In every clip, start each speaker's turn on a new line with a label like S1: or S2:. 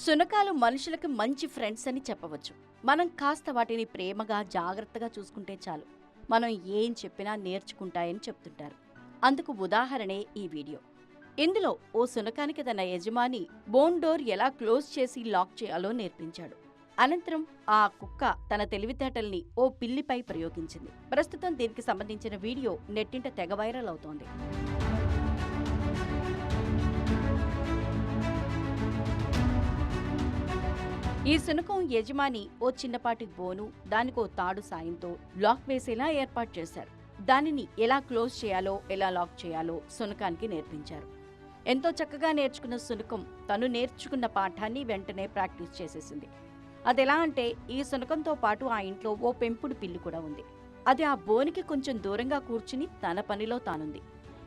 S1: శునకాలు మనుషులకు మంచి ఫ్రెండ్స్ అని చెప్పవచ్చు. మనం కాస్త వాటిని ప్రేమగా జాగ్రత్తగా చూసుకుంటే చాలు. మనం ఏం చెప్పినా నేర్చుకుంటాయని చెప్తుంటారు. అందుకు ఉదాహరణే ఈ వీడియో. ఇందులో ఓ శునకానికి తన యజమాని బోన్ డోర్ ఎలా క్లోజ్ చేసి లాక్ చేయాలో నేర్పించాడు. అనంతరం ఆ కుక్క తన తెలివితేటల్ని ఓ పిల్లిపై ప్రయోగించింది. ప్రస్తుతం దీనికి సంబంధించిన వీడియో నెట్టింట తెగ వైరల్ అవుతోంది. ఈ శునకం యజమాని ఓ చిన్నపాటి బోను దానికో తాడు సాయంతో లాక్ వేసేలా ఏర్పాటు చేశారు. దానిని ఎలా క్లోజ్ చేయాలో ఎలా లాక్ చేయాలో శునకానికి నేర్పించారు. ఎంతో చక్కగా నేర్చుకున్న శునకం తను నేర్చుకున్న పాఠాన్ని వెంటనే ప్రాక్టీస్ చేసేసింది. అదెలా అంటే ఈ శునకంతో పాటు ఆ ఇంట్లో ఓ పెంపుడు పిల్లి కూడా ఉంది. అది ఆ బోనికి కొంచెం దూరంగా కూర్చుని తన పనిలో తానుంది.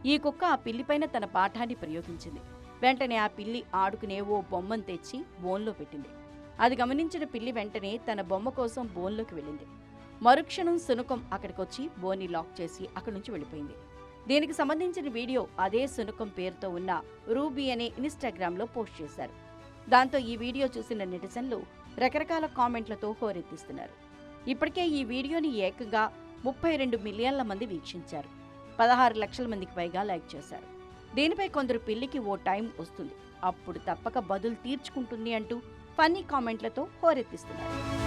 S1: ఈ కుక్క ఆ పిల్లిపైన తన పాఠాన్ని ప్రయోగించింది. వెంటనే ఆ పిల్లి ఆడుకునే ఓ బొమ్మను తెచ్చి బోన్లో పెట్టింది. అది గమనించిన పిల్లి వెంటనే తన బొమ్మ కోసం బోన్లోకి వెళ్ళింది. మరుక్షణం శునకం అక్కడికొచ్చి బోన్ని లాక్ చేసి అక్కడి నుంచి వెళ్ళిపోయింది. దీనికి సంబంధించిన వీడియో అదే శునకం పేరుతో ఉన్న రూబీ అనే ఇన్స్టాగ్రామ్లో పోస్ట్ చేశారు. దాంతో ఈ వీడియో చూసిన నెటిజన్లు రకరకాల కామెంట్లతో హోరెత్తిస్తున్నారు. ఇప్పటికే ఈ వీడియోని ఏకంగా ముప్పై రెండు మిలియన్ల మంది వీక్షించారు. పదహారు లక్షల మందికి పైగా లైక్ చేశారు. దీనిపై కొందరు పిల్లికి ఓ టైం వస్తుంది. అప్పుడు తప్పక బదులు తీర్చుకుంటుంది అంటూ ఫన్నీ కామెంట్లతో హోరెత్తిస్తున్నారు.